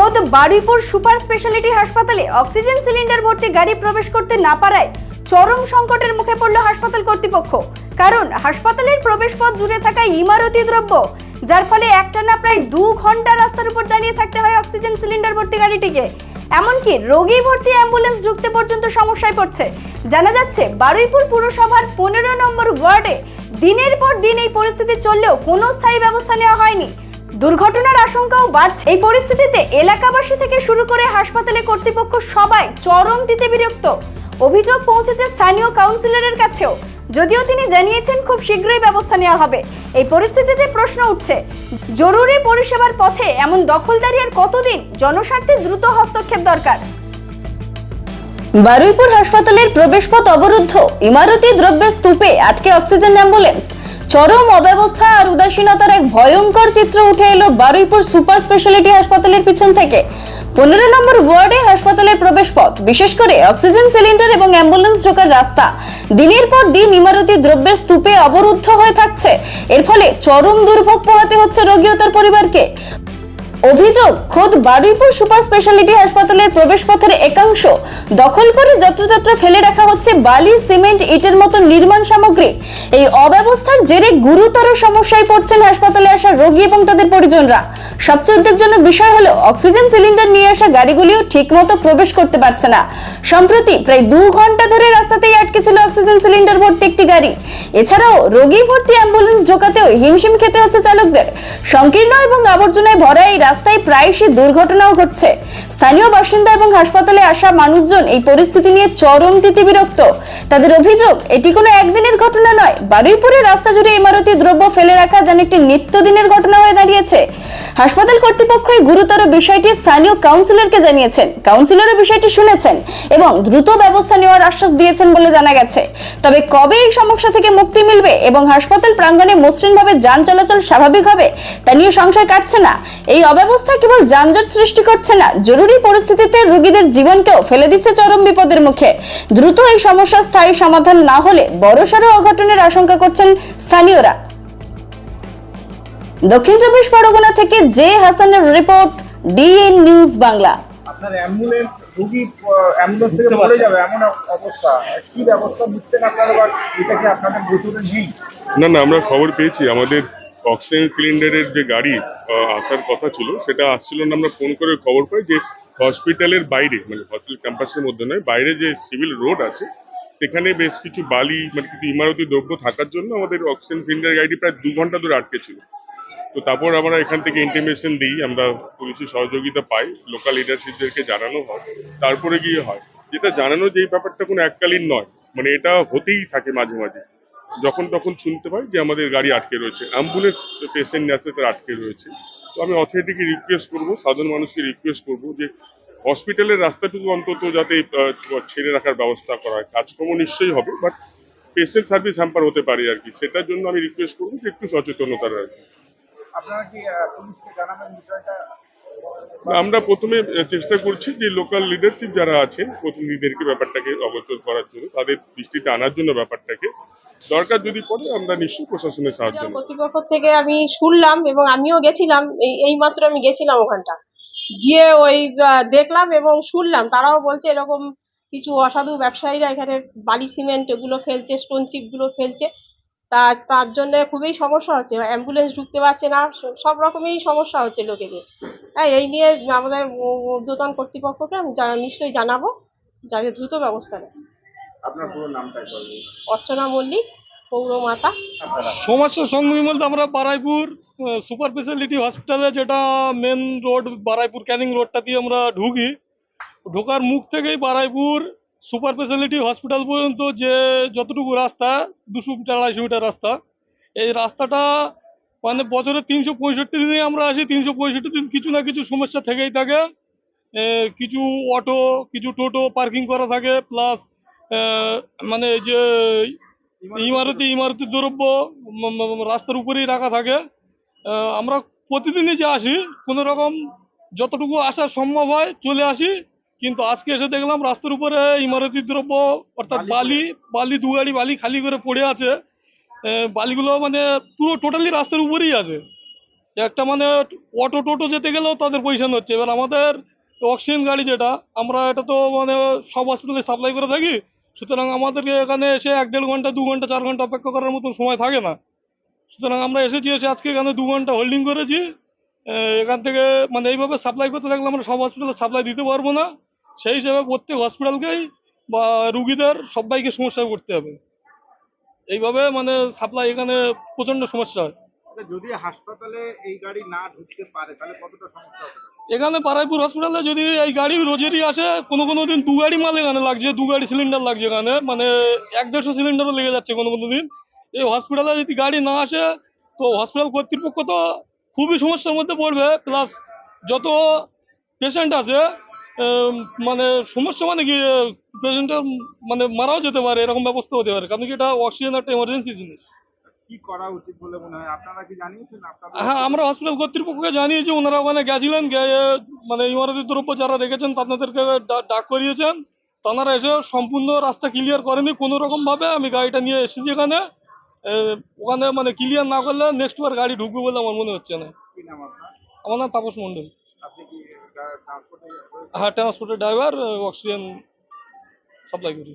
খোদ Baruipur super speciality হাসপাতালে oxygen cylinder ভর্তি গাড়ি প্রবেশ করতে না পারায় চরম সংকটের মুখে পড়ল হাসপাতাল কর্তৃপক্ষ। কারণ হাসপাতালের প্রবেশপথ জুড়ে থাকা ইমারতি দ্রব্য, যার ফলে একটানা প্রায় দু ঘণ্টা রাস্তার উপর দাঁড়িয়ে থাকতে হয় অক্সিজেন সিলিন্ডার ভর্তি গাড়িটিকে। এমনকি রোগী ভর্তি অ্যাম্বুলেন্স ঢুকতে পর্যন্ত সমস্যায় পড়ছে। জানা যাচ্ছে, বারুইপুর পুরসভার পনেরো নম্বর ওয়ার্ডে দিনের পর দিন এই পরিস্থিতি চললেও কোনো স্থায়ী ব্যবস্থা নেওয়া হয়নি। দুর্ঘটনার আশঙ্কাও বাড়ছে। এই পরিস্থিতিতে এলাকাবাসী থেকে শুরু করে হাসপাতালে কর্তৃপক্ষ সবাই চরম দিতে বিরক্ত। অভিযোগ পৌঁছেছে স্থানীয় কাউন্সিলরের কাছেও। যদিও তিনি জানিয়েছেন খুব শীঘ্রই ব্যবস্থা নেওয়া হবে। এই পরিস্থিতিতে প্রশ্ন উঠছে, জরুরি পরিষেবার পথে এমন দখলদারি আর কতদিন জনস্বার্থে দ্রুত হস্তক্ষেপ দরকার? বারুইপুর হাসপাতালের প্রবেশপথ অবরুদ্ধ। ইমারতি দ্রব্যের স্তূপে আটকে অক্সিজেন অ্যাম্বুলেন্স। চরম অব্যবস্থা আর উদাসীনতার এক ভয়ঙ্কর চিত্র উঠে এলো বারুইপুর সুপার স্পেশালিটি হাসপাতালের পিছন থেকে। পনেরো নম্বর ওয়ার্ডে হাসপাতালের প্রবেশ পথ বিশেষ করে অক্সিজেন সিলিন্ডার এবং অ্যাম্বুলেন্স ঢোকার রাস্তা। দিনের পর দিন ইমারতি দ্রব্যের স্তূপে অবরুদ্ধ হয়ে থাকছে। এর ফলে চরম দুর্ভোগ পোহাতে হচ্ছে রোগী ও তার পরিবারকে। অভিযোগ, খোদ বারুইপুর সুপার স্পেশালিটি হাসপাতালের প্রবেশপথের একাংশ। দখল করে যত্রতত্র ফেলে রাখা হচ্ছে বালি, সিমেন্ট, ইটের মতো নির্মাণ সামগ্রী। এই অব্যবস্থার জেরে গুরুতর সমস্যায় পড়ছেন হাসপাতালে আসা রোগী এবং তাদের পরিজনরা। সবচেয়ে উদ্বেগজনক বিষয় হলো, অক্সিজেন সিলিন্ডার নিয়ে আসা গাড়িগুলিও ঠিকমতো প্রবেশ করতে পারছে না। সম্প্রতি প্রায় দু ঘণ্টা ধরে রাস্তাতেই আটকে ছিল অক্সিজেন সিলিন্ডার ভর্তি একটি গাড়ি। এছাড়াও রোগী ভর্তি অ্যাম্বুলেন্স ঢোকাতেও হিমশিম খেতে হচ্ছে চালকদের। সংকীর্ণ এবং আবর্জনায় ভরা এই রাস্তায় প্রায়শই দুর্ঘটনাও ঘটছে। স্থানীয় বাসিন্দা এবং হাসপাতালে আসা মানুষজন এই পরিস্থিতি নিয়ে চরম তিতি বিরক্ত। তাদের অভিযোগ, এটি কোনো একদিনের ঘটনা নয়। বারুইপুরের রাস্তা জুড়ে ইমারতি দ্রব্য ফেলে রাখা যেন একটি নিত্যদিনের ঘটনা হয়ে দাঁড়িয়েছে। হাসপাতাল কর্তৃপক্ষ এই গুরুতর বিষয়টি স্থানীয় কাউন্সিলরকে জানিয়েছেন। কাউন্সিলরও বিষয়টি শুনেছেন এবং দ্রুত ব্যবস্থা নেওয়ার আশ্বাস দিয়েছেন বলে জানা গেছে। তবে কবে এই সমস্যা থেকে মুক্তি মিলবে এবং হাসপাতাল প্রাঙ্গণে মসৃণভাবে যান চলাচল স্বাভাবিক হবে, তা নিয়ে সংশয় কাটছে না। এই অব্যবস্থা কেবল যানজট সৃষ্টি করছে না জরুরি পরিস্থিতিতে রোগীদের জীবনকেও ফেলে দিচ্ছে চরম বিপদের মুখে। দ্রুত এই সমস্যার স্থায়ী সমাধান না হলে বড়সড় অঘটনের আশঙ্কা করছেন স্থানীয়রা। দক্ষিণ চব্বিশ পরগনা থেকে জে হাসানের রিপোর্ট ডিএন নিউজ বাংলা। আপনার অ্যাম্বুলেন্স রুগী অ্যাম্বুলেন্স থেকে পড়ে যাবে এমন অবস্থা। কি ব্যবস্থা দিচ্ছেন আপনারা বা এটা কি আপনাদের গোচরে নেই? না না আমরা খবর পেয়েছি। আমাদের অক্সিজেন সিলিন্ডারের যে গাড়ি আসার কথা ছিল, সেটা আসছিল না, আমরা ফোন করে খবর পাই যে হসপিটালের বাইরে মানে হসপিটাল ক্যাম্পাসের মধ্যে নয়, বাইরে যে সিভিল রোড আছে, সেখানে বেশ কিছু বালি মানে কিছু ইমারতি দ্রব্য থাকার জন্য আমাদের অক্সিজেন সিলিন্ডার গাড়িটি প্রায় দু ঘণ্টা ধরে আটকে ছিল। তো তারপর আমরা এখান থেকে ইন্টিমেশন দিই, আমরা পুলিশের সহযোগিতা পাই লোকাল লিডারশিপদেরকে জানানো হয়, তারপরে গিয়ে হয়। যেটা জানানো যে এই ব্যাপারটা কোনো এককালীন নয় মানে এটা হতেই থাকে মাঝে মাঝে। যখন তখন শুনতে পাই যে আমাদের গাড়ি আটকে রয়েছে। অ্যাম্বুলেন্স পেশেন্ট আছে তারা আটকে রয়েছে। তো আমি অথরিটিকে রিকোয়েস্ট করব, সাধারণ মানুষকে রিকোয়েস্ট করব যে হসপিটালের রাস্তাটুকু অন্তত যাতে ছেড়ে রাখার ব্যবস্থা করা হয়। কাজকর্ম নিশ্চয়ই হবে বাট পেশেন্ট সার্ভিস হ্যাম্পার হতে পারে আর কি। সেটার জন্য আমি রিকোয়েস্ট করব যে একটু সচেতনতার আর কি। আপনারা কি পুলিশকে জানাবেন বিষয়টা? আমরা প্রথমে চেষ্টা করছি যে লোকাল লিডারশিপ যারা আছেন প্রতিনিধিদেরকে ব্যাপারটাকে অবচল করার জন্য তাদের দৃষ্টিতে আনার জন্য ব্যাপারটাকে দরকার যদি পড়ে আমরা নিশ্চয়ই প্রশাসনের সাহায্য কর্তৃপক্ষ থেকে আমি শুনলাম এবং আমিও গেছিলাম এই মাত্র আমি গেছিলাম ওখানটা। গিয়ে ওই দেখলাম এবং শুনলাম তারাও বলছে এরকম কিছু অসাধু ব্যবসায়ীরা এখানে বালি সিমেন্ট এগুলো ফেলছে স্টোন চিপগুলো ফেলছে। তা তার জন্য খুবই সমস্যা হচ্ছে অ্যাম্বুলেন্স ঢুকতে পারছে না সব রকমেরই সমস্যা হচ্ছে লোকেদের। তাই এই নিয়ে আমাদের ঊর্ধ্বতন কর্তৃপক্ষকে আমি নিশ্চয়ই জানাব যাতে দ্রুত ব্যবস্থা নেয়। আপনার পুরো নামটা অর্চনা মল্লিক পৌরমাতা সমস্যার সম্মুখীন বলতে আমরা বারাইপুর সুপার স্পেশালিটি হসপিটালে যেটা মেন রোড বারাইপুর ক্যানিং রোডটা দিয়ে আমরা ঢুকি। ঢোকার মুখ থেকেই বারাইপুর সুপার স্পেশালিটি হসপিটাল পর্যন্ত যে যতটুকু রাস্তা দুশো মিটার আড়াইশো মিটার রাস্তা এই রাস্তাটা মানে বছরে তিনশো পঁয়ষট্টি দিনে আমরা আসি তিনশো পঁয়ষট্টি দিন কিছু না কিছু সমস্যা থেকেই থাকে। কিছু অটো কিছু টোটো পার্কিং করা থাকে প্লাস মানে এই যে ইমারতি ইমারতি দ্রব্য রাস্তার উপরেই রাখা থাকে। আমরা প্রতিদিনই যে আসি কোনো রকম যতটুকু আসা সম্ভব হয় চলে আসি কিন্তু আজকে এসে দেখলাম রাস্তার উপরে ইমারতি দ্রব্য অর্থাৎ বালি বালি দু গাড়ি বালি খালি করে পড়ে আছে। বালিগুলো মানে পুরো টোটালি রাস্তার উপরেই আছে। একটা মানে অটো টোটো যেতে গেলেও তাদের পয়সা হচ্ছে। এবার আমাদের অক্সিজেন গাড়ি যেটা, আমরা এটা তো মানে সব হসপিটালে সাপ্লাই করে থাকি। সুতরাং আমাদেরকে এখানে এসে এক দেড় ঘণ্টা, দু ঘণ্টা, চার ঘণ্টা অপেক্ষা করার মতন সময় থাকে না। সুতরাং আমরা এসেছি, এসে আজকে এখানে দু ঘণ্টা হোল্ডিং করেছি। এখান থেকে মানে এইভাবে সাপ্লাই করতে থাকলে আমরা সব হসপিটালে সাপ্লাই দিতে পারব না। সেই হিসাবে প্রত্যেক হসপিটালকেই বা রুগীদের সবাইকে সমস্যায় পড়তে হবে। এইভাবে মানে সাপ্লাই এখানে প্রচণ্ড সমস্যা হয়। যদি হাসপাতালে এই গাড়ি না ঢুকতে পারে তাহলে কতটা সমস্যা হবে? এখানে বারাইপুর হসপিটালে যদি এই গাড়ি রোজেরই আসে কোনো কোনো দিন দু গাড়ি মাল এখানে লাগছে দু গাড়ি সিলিন্ডার লাগছে এখানে মানে এক দেড়শো সিলিন্ডারও লেগে যাচ্ছে কোনো কোনো দিন। এই হসপিটালে যদি গাড়ি না আসে তো হসপিটাল কর্তৃপক্ষ তো খুবই সমস্যার মধ্যে পড়বে প্লাস যত পেশেন্ট আছে মানে সমস্যা মানে কি পেশেন্টের মানে মারাও যেতে পারে এরকম ব্যবস্থা হতে পারে। কারণ কি এটা অক্সিজেন একটা এমার্জেন্সি জিনিস। কি করা উচিত বলে মনে হয়? আপনারা কি জানিয়েছেন? হ্যাঁ আমরা হসপিটাল কর্তৃপক্ষকে জানিয়েছি ওনারা ওখানে গেছিলেন গিয়ে মানে ইমারতি দ্রব্য যারা রেখেছেন তাদেরকে ডাক করিয়েছেন। তারা এসে সম্পূর্ণ রাস্তা ক্লিয়ার করেনি। কোনো রকম ভাবে আমি গাড়িটা নিয়ে এসেছি এখানে। ওখানে মানে ক্লিয়ার না করলে নেক্সট বার গাড়ি ঢুকবে বলে আমার মনে হচ্ছে না। আমার নাম তাপস মণ্ডল। ট্রান্সপোর্টে হ্যাঁ ট্রান্সপোর্টের ড্রাইভার অক্সিজেন সাপ্লাই করি।